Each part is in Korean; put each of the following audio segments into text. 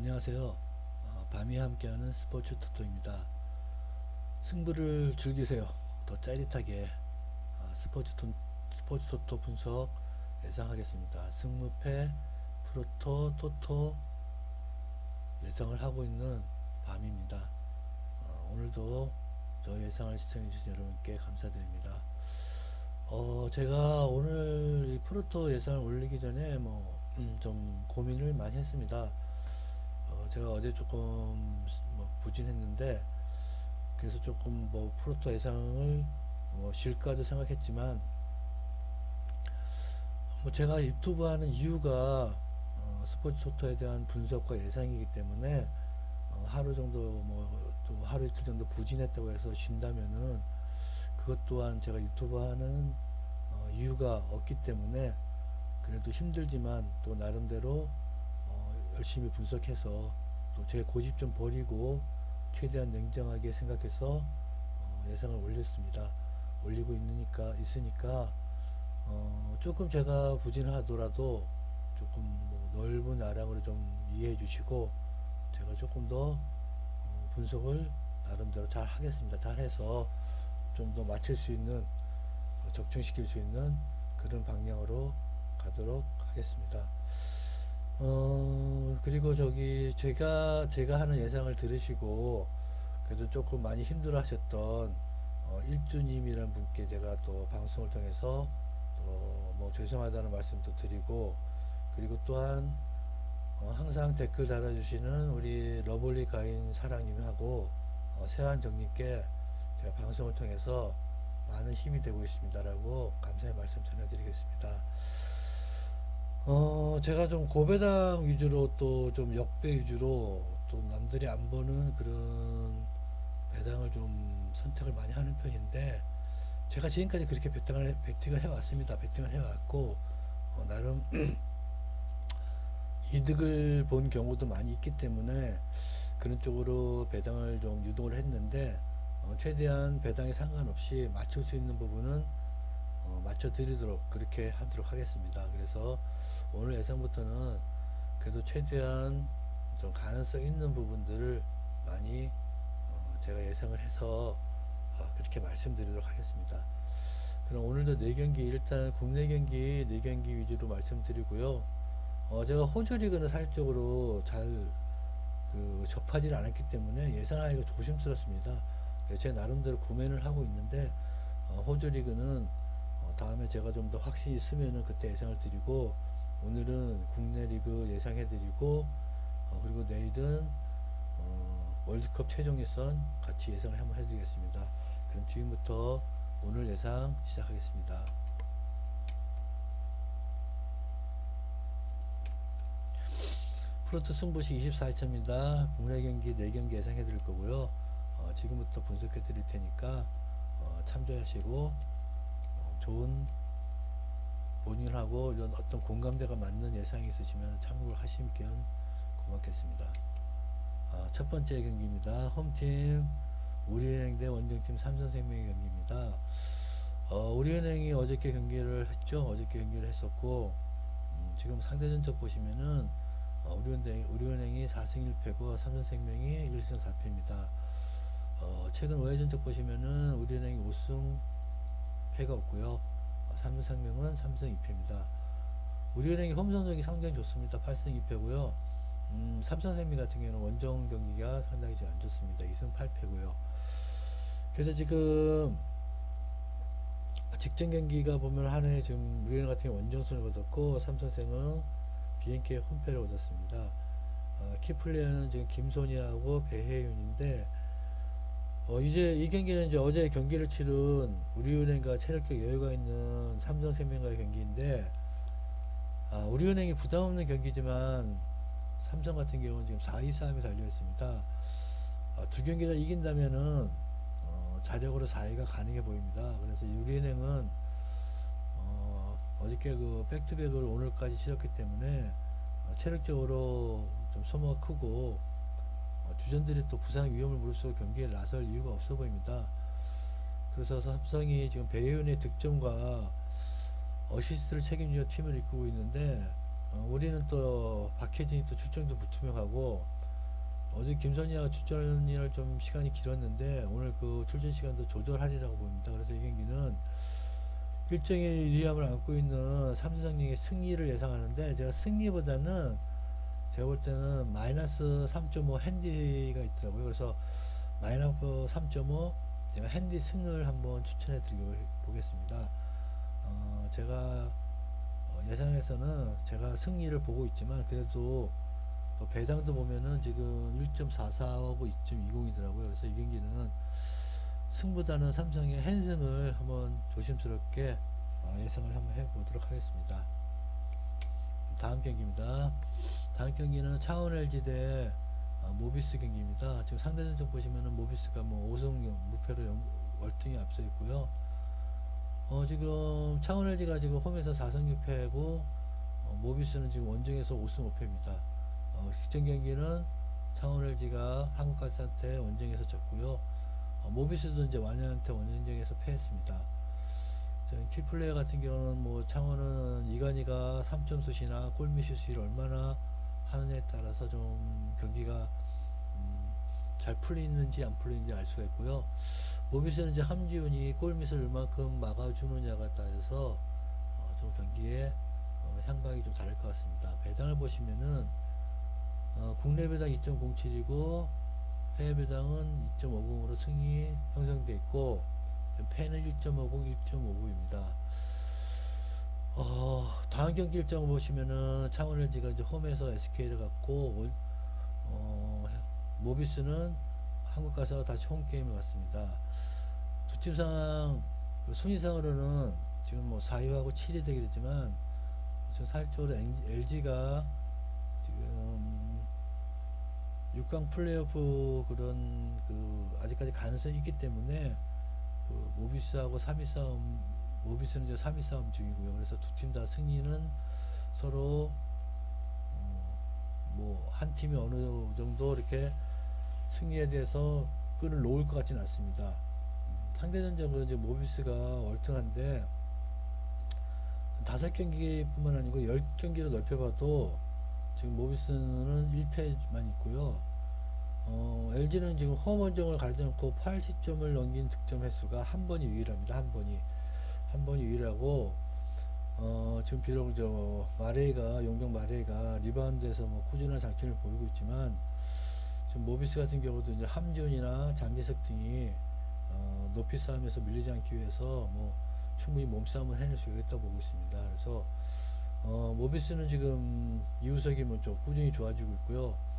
안녕하세요. 어, 밤이 함께하는 스포츠 토토입니다. 승부를 즐기세요. 더 짜릿하게 어, 스포츠, 토, 스포츠 토토 분석 예상하겠습니다. 승무패, 프로토, 토토 예상을 하고 있는 밤입니다. 어, 오늘도 저 예상을 시청해주신 여러분께 감사드립니다. 어, 제가 오늘 이 프로토 예상을 올리기 전에 뭐, 음, 좀 고민을 많이 했습니다. 어, 제가 어제 조금 뭐 부진했는데, 그래서 조금 뭐 프로토 예상을 뭐 쉴까도 생각했지만, 뭐 제가 유튜브 하는 이유가 어, 스포츠 토토에 대한 분석과 예상이기 때문에 어, 하루 정도 뭐 또 하루 이틀 정도 부진했다고 해서 쉰다면은 그것 또한 제가 유튜브 하는 어, 이유가 없기 때문에 그래도 힘들지만 또 나름대로 어, 열심히 분석해서 또 제 고집 좀 버리고 최대한 냉정하게 생각해서 어, 예상을 올렸습니다. 올리고 있으니까 있으니까 어, 조금 제가 부진하더라도 조금 뭐 넓은 아량으로 좀 이해해 주시고 제가 조금 더 어, 분석을 나름대로 잘 하겠습니다. 잘 해서 좀 더 맞출 수 있는 어, 적중시킬 수 있는 그런 방향으로 가도록 하겠습니다. 어, 그리고 저기 제가 제가 하는 예상을 들으시고 그래도 조금 많이 힘들어 하셨던 어, 일주님이라는 분께 제가 또 방송을 통해서 또 뭐 죄송하다는 말씀도 드리고 그리고 또한 어, 항상 댓글 달아주시는 우리 러블리 가인 사랑님하고 어, 세환정님께 제가 방송을 통해서 많은 힘이 되고 있습니다라고 감사의 말씀 전해드리겠습니다. 어, 제가 좀 고배당 위주로 또 좀 역배 위주로 또 남들이 안 보는 그런 배당을 좀 선택을 많이 하는 편인데 제가 지금까지 그렇게 배팅을, 해- 배팅을 해왔습니다. 배팅을 해왔고 어, 나름 이득을 본 경우도 많이 있기 때문에 그런 쪽으로 배당을 좀 유동을 했는데 어, 최대한 배당에 상관없이 맞출 수 있는 부분은 어, 맞춰 드리도록 그렇게 하도록 하겠습니다. 그래서 오늘 예상부터는 그래도 최대한 좀 가능성 있는 부분들을 많이 어, 제가 예상을 해서 어, 그렇게 말씀드리도록 하겠습니다. 그럼 오늘도 네 경기 일단 국내 경기 네 경기 위주로 말씀드리고요. 어, 제가 호주 리그는 사실적으로 잘그 접하지를 않았기 때문에 예상하기가 조심스럽습니다. 예, 제 나름대로 구매를 하고 있는데 어, 호주 리그는 어, 다음에 제가 좀 더 확신이 있으면은 그때 예상을 드리고 오늘은 국내 리그 예상해 드리고 어, 그리고 내일은 어, 월드컵 최종 예선 같이 예상을 한번 해드리겠습니다. 그럼 지금부터 오늘 예상 시작하겠습니다. 프로토 승부시 24회차입니다. 국내 경기 4경기 예상해 드릴 거고요. 어, 지금부터 분석해 드릴 테니까 어, 참조하시고 어, 좋은 본인하고 이런 어떤 공감대가 맞는 예상이 있으시면 참고를 하시면 고맙겠습니다. 어, 첫 번째 경기입니다. 홈팀 우리은행 대 원정팀 삼성생명의 경기입니다. 어, 우리은행이 어저께 경기를 했죠. 어저께 경기를 했었고 음, 지금 상대 전적 보시면은 어, 우리은행, 우리은행이 4승 1패고 삼성생명이 1승 4패입니다. 어, 최근 5회 전적 보시면은 우리은행이 5승 패가 없고요. 어, 삼성생명은 3승 2패입니다. 우리은행이 홈 성적이 상당히 좋습니다. 8승 2패고요. 음, 삼성생명 같은 경우는 원정 경기가 상당히 좀 안 좋습니다. 2승 8패고요. 그래서 지금 직전 경기가 보면 한 해 지금 우리은행 같은 경우 원정승을 거뒀고 삼성생은 BNK 홈패를 얻었습니다. 어, 키플레이어는 지금 김소니하고 배혜윤인데 어, 이제 이 경기는 이제 어제 경기를 치른 우리은행과 체력적 여유가 있는 삼성생명과의 경기인데 아, 우리은행이 부담 없는 경기지만 삼성 같은 경우는 지금 4-2 싸움이 달려 있습니다. 어, 두 경기 다 이긴다면은 어, 자력으로 4위가 가능해 보입니다. 그래서 우리은행은 어, 어저께 그 백투백을 오늘까지 치렀기 때문에 어, 체력적으로 좀 소모가 크고 어, 주전들이 또 부상 위험을 무릅쓰고 경기에 나설 이유가 없어 보입니다. 그래서 삼성이 지금 배윤의 득점과 어시스트를 책임지어 팀을 이끌고 있는데 어, 우리는 또 박혜진이 또 출전도 불투명하고 어제 김선희가 출전을 좀 시간이 길었는데 오늘 그 출전 시간도 조절하리라고 봅니다. 그래서 이 경기는 일정의 유리함을 안고 있는 삼성의 승리를 예상하는데 제가 승리보다는 제가 볼 때는 마이너스 3.5 핸디가 있더라고요. 그래서 마이너스 3.5 제가 핸디 승을 한번 추천해 드리고 보겠습니다. 어, 제가 어, 예상에서는 제가 승리를 보고 있지만 그래도 또 배당도 보면은 지금 1.44하고 2.20이더라고요. 그래서 이 경기는 승보다는 삼성의 핸승을 한번 조심스럽게 어, 예상을 한번 해보도록 하겠습니다. 다음 경기입니다. 다음 경기는 차원 LG 대 어, 모비스 경기입니다. 지금 상대 전적 보시면은 모비스가 뭐 5승 무패로 영- 월등히 앞서 있고요. 어, 지금 창원 LG가 지금 홈에서 4승 6패고 어, 모비스는 지금 원정에서 5승 5패입니다. 어, 직전 경기는 창원 LG가 한국가스한테 원정에서 졌고요. 어, 모비스도 이제 완양한테 원정에서 패했습니다. 키플레이어 같은 경우는 뭐 창원은 이간이가 3점 슛이나 골밑슛을 얼마나 하느냐에 따라서 좀 경기가 음, 잘 풀리는지 안 풀리는지 알 수가 있고요. 모비스는 이제 함지훈이 골밑을 얼만큼 막아주느냐가 따라서 어, 좀 경기의 어, 향방이 좀 다를 것 같습니다. 배당을 보시면은 어, 국내 배당 2.07이고 해외 배당은 2.50으로 승이 형성돼 있고 패는 1.50, 1.59입니다. 어, 다음 경기 일정을 보시면은 창원 LG가 이제 홈에서 SK를 갖고 올- 어, 모비스는 한국 가서 다시 홈 게임을 갔습니다. 두 팀 상황 그 순위상으로는 지금 뭐 4위하고 7위 되게 되지만 지금 사실적으로 LG가 지금 6강 플레이오프 그런 그 아직까지 가능성이 있기 때문에 그 모비스하고 3위 싸움 모비스는 이제 3위 싸움 중이고요. 그래서 두 팀 다 승리는 서로 어, 뭐한 팀이 어느 정도 이렇게 승리에 대해서 끈을 놓을 것 같지는 않습니다. 음, 상대 전적은 이제 모비스가 월등한데 다섯 경기뿐만 아니고 열 경기를 넓혀봐도 지금 모비스는 1패만 있고요. 어, LG는 지금 홈 원정을 않고 80점을 넘긴 득점 횟수가 한 번이 유일합니다. 한 번이 한 번이 유일하고 어, 지금 비록 저 마레이가 용병 마레이가 리바운드에서 뭐 꾸준한 장점을 보이고 있지만 지금 모비스 같은 경우도 이제 함지훈이나 장기석 등이 어, 높이 싸움에서 밀리지 않기 위해서 뭐 충분히 몸싸움을 해낼 수 있겠다고 보고 있습니다. 그래서 어, 모비스는 지금 이우석이 뭐좀 꾸준히 좋아지고 있고요.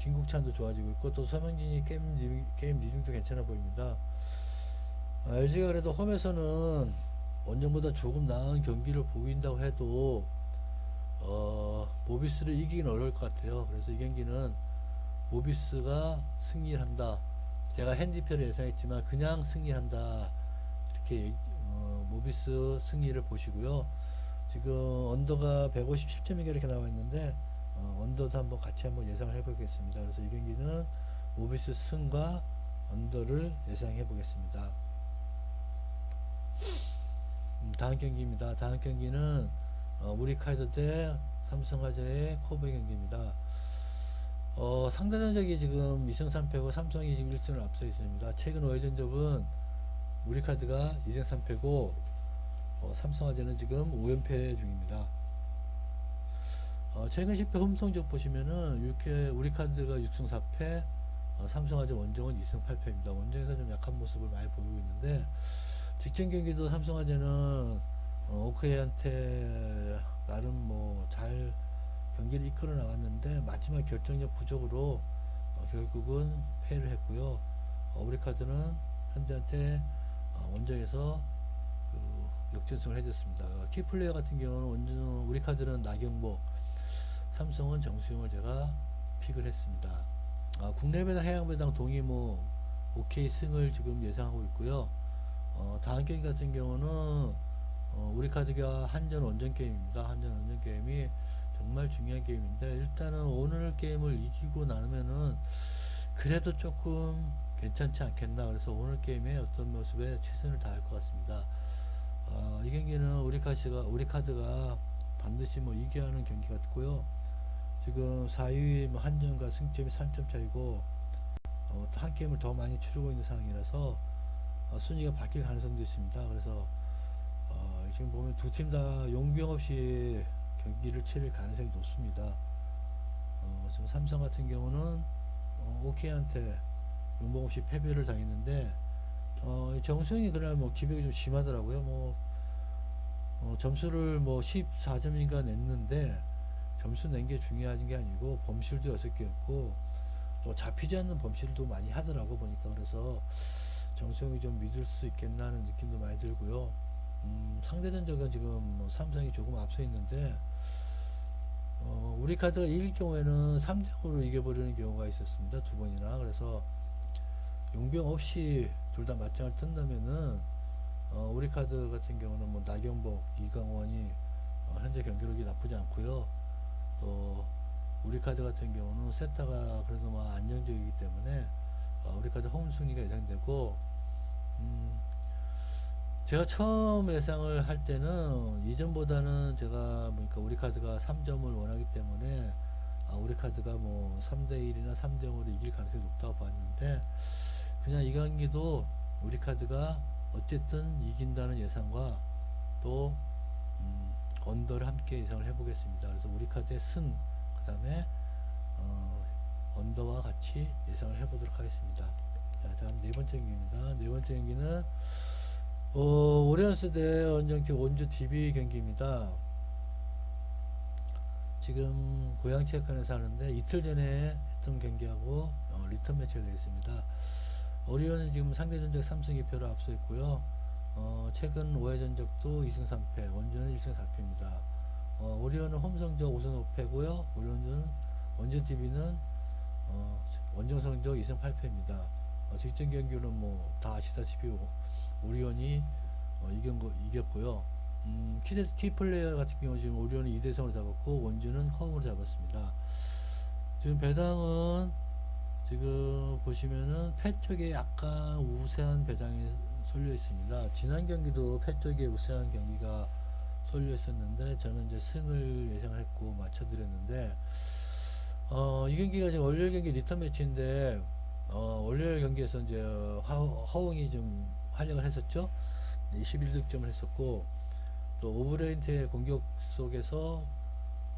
음, 김국찬도 좋아지고 있고 또 서명진이 게임 리딩, 게임 리딩도 괜찮아 보입니다. 아, LG가 그래도 홈에서는 원정보다 조금 나은 경기를 보인다고 해도 어, 모비스를 이기긴 어려울 것 같아요. 그래서 이 경기는 모비스가 승리를 한다. 제가 핸디패를 예상했지만 그냥 승리한다. 이렇게 어, 모비스 승리를 보시고요. 지금 언더가 157점이가 이렇게 나와 있는데 어, 언더도 한번 같이 한번 예상을 해보겠습니다. 그래서 이 경기는 모비스 승과 언더를 예상해 보겠습니다. 음, 다음 경기입니다. 다음 경기는 어, 우리카이드 대 삼성화재의 코브의 경기입니다. 어, 상대 전적이 지금 2승 3패고 삼성이 지금 1승을 앞서 있습니다. 최근 5회 전적은 우리카드가 2승 3패고 어, 삼성화재는 지금 5연패 중입니다. 어, 최근 10회 홈성적 보시면은 6회 우리카드가 6승 4패, 어, 삼성화재 원정은 2승 8패입니다. 원정에서 좀 약한 모습을 많이 보이고 있는데 직전 경기도 삼성화재는 어, 오크에한테 나름 뭐 잘 경기를 이끌어 나갔는데 마지막 결정력 부족으로 어, 결국은 패를 했고요. 어, 우리카드는 현대한테 어, 원정에서 그 역전승을 해줬습니다. 어, 키플레이어 같은 경우는 원정 우리 카드는 나경복, 삼성은 정수영을 제가 픽을 했습니다. 아, 국내 배당, 해양 배당 동의 뭐 오케이 승을 지금 예상하고 있고요. 어, 다음 경기 같은 경우는 어, 우리 카드가 한전 원정 게임입니다. 한전 원정 게임이 정말 중요한 게임인데 일단은 오늘 게임을 이기고 나면은 그래도 조금 괜찮지 않겠나 그래서 오늘 게임에 어떤 모습에 최선을 다할 것 같습니다. 어, 이 경기는 우리 카드가 우리 카드가 반드시 뭐 이겨야 하는 경기 같고요. 지금 4위 뭐 한점과 승점이 3점 차이고 어, 또한 게임을 더 많이 치르고 있는 상황이라서 어, 순위가 바뀔 가능성도 있습니다. 그래서 어, 지금 보면 두 팀 다 용병 없이 경기를 치를 가능성이 높습니다. 어, 지금 삼성 같은 경우는 어, 오케이한테 용병 없이 패배를 당했는데 어, 이 정수영이 그날 뭐 기백이 좀 심하더라고요. 뭐 어, 점수를 뭐 14점인가 냈는데 점수 낸 게 중요한 게 아니고 범실도 6개였고 또 잡히지 않는 범실도 많이 하더라고 보니까 그래서 정수영이 좀 믿을 수 있겠나 하는 느낌도 많이 들고요. 음, 상대 전적은 지금 뭐 삼성이 조금 앞서 있는데 어, 우리 카드가 이길 경우에는 3대0으로 이겨버리는 경우가 있었습니다. 두 번이나. 그래서 용병 없이 둘 다 맞짱을 뜬다면은 어, 우리 카드 같은 경우는 뭐 나경복, 이강원이 어, 현재 경기력이 나쁘지 않고요. 또 우리 카드 같은 경우는 세타가 그래도 뭐 안정적이기 때문에 어, 우리 카드 홈 승리가 예상되고 음, 제가 처음 예상을 할 때는 이전보다는 제가 보니까 우리 카드가 3점을 원하기 때문에 아, 우리 카드가 뭐 3대 1이나 3대 0으로 이길 가능성이 높다고 봤는데 그냥 이 경기도 우리 카드가 어쨌든 이긴다는 예상과 또 음, 언더를 함께 예상을 해보겠습니다. 그래서 우리 카드의 승, 그 다음에 어, 언더와 같이 예상을 해보도록 하겠습니다. 자, 다음 네 번째 경기입니다. 네 번째 경기는 어, 오리온스 대 원정팀 원주 DB 경기입니다. 지금 고양 체육관에서 하는데 이틀 전에 했던 경기하고 어, 리턴 매치가 되어 있습니다. 오리온은 지금 상대 전적 3승 2패로 앞서 있고요. 어, 최근 5회 전적도 2승 3패, 원주는 1승 4패입니다. 어, 오리온은 홈 성적 5승 5패고요. 오리온은 원주 TV는 어, 원정 성적 2승 8패입니다. 어, 직전 경기는 뭐 다 아시다시피 오- 오리온이 어, 이긴 거, 이겼고요. 음, 키, 키 플레이어 같은 경우 지금 오리온은 2대0으로 잡았고 원주는 홈으로 잡았습니다. 지금 배당은 지금 보시면은 패 쪽에 약간 우세한 배당이 쏠려 있습니다. 지난 경기도 패 쪽에 우세한 경기가 쏠려 있었는데 저는 이제 승을 예상을 했고 맞춰드렸는데 어, 이 경기가 지금 월요일 경기 리턴 매치인데 어, 월요일 경기에서 이제 화, 허웅이 좀 활약을 했었죠. 21득점을 했었고 또 오브레인트의 공격 속에서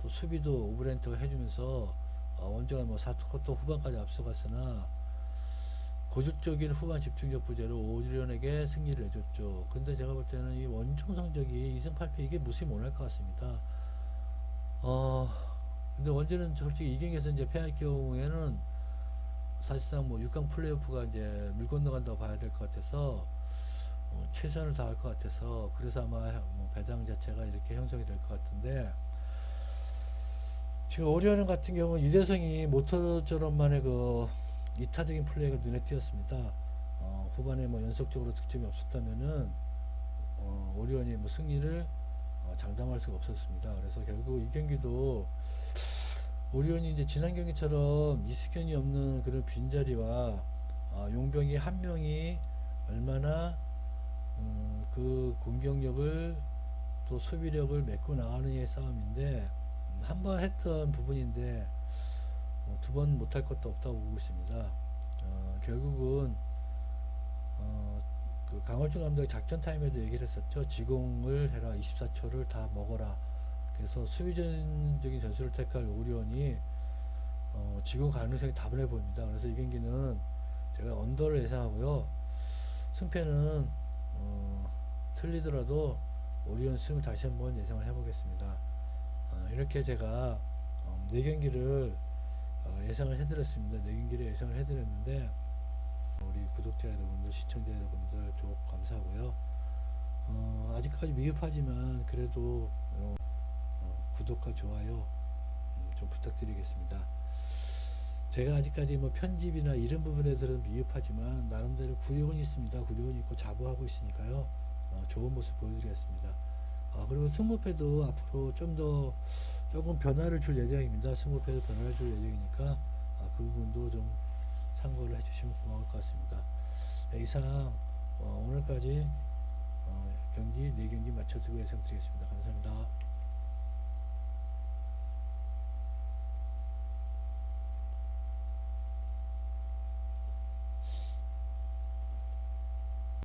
또 수비도 오브레인트가 해주면서 어, 원정은 뭐 4쿼터 후반까지 앞서갔으나 고질적인 후반 집중력 부재로 오리온에게 승리를 해줬죠. 근데 제가 볼 때는 이 원정 성적이 2승 8패 이게 무시 못할 것 같습니다. 어, 근데 원주는 솔직히 이 경기에서 이제 패할 경우에는 사실상 뭐 6강 플레이오프가 이제 물 건너간다고 봐야 될 것 같아서 어, 최선을 다할 것 같아서 그래서 아마 뭐 배당 자체가 이렇게 형성이 될 것 같은데 지금 오리온 같은 경우는 이대성이 모터처럼만의 그 이타적인 플레이가 눈에 띄었습니다. 어, 후반에 뭐 연속적으로 득점이 없었다면은 어, 오리온이 뭐 승리를 어, 장담할 수가 없었습니다. 그래서 결국 이 경기도 오리온이 이제 지난 경기처럼 이스견이 없는 그런 빈자리와 어, 용병이 한 명이 얼마나 어, 그 공격력을 또 수비력을 메꿔 나가느냐의 싸움인데 한번 했던 부분인데 어, 두번 못할 것도 없다고 보고 있습니다. 어, 결국은 어, 그 강월중 감독이 작전 타임에도 얘기를 했었죠. 지공을 해라. 24초를 다 먹어라. 그래서 수비전적인 전술을 택할 오리온이 어, 지공 가능성이 다분해 보입니다. 그래서 이 경기는 제가 언더를 예상하고요. 승패는 어, 틀리더라도 오리온 승을 다시 한번 예상을 해보겠습니다. 어, 이렇게 제가 어, 네 경기를 어, 예상을 해드렸습니다. 네 경기를 예상을 해드렸는데 우리 구독자 여러분들, 시청자 여러분들 좀 감사하고요. 어, 아직까지 미흡하지만 그래도 어, 어, 구독과 좋아요 음, 좀 부탁드리겠습니다. 제가 아직까지 뭐 편집이나 이런 부분에서는 미흡하지만 나름대로 구력은 있습니다. 구력은 있고 자부하고 있으니까요. 어, 좋은 모습 보여드리겠습니다. 아, 그리고 승무패도 앞으로 좀 더 조금 변화를 줄 예정입니다. 승무패도 변화를 줄 예정이니까 아, 그 부분도 좀 참고를 해주시면 고마울 것 같습니다. 네, 이상 어, 오늘까지 어, 경기 4경기 맞춰드리고 예상드리겠습니다. 감사합니다.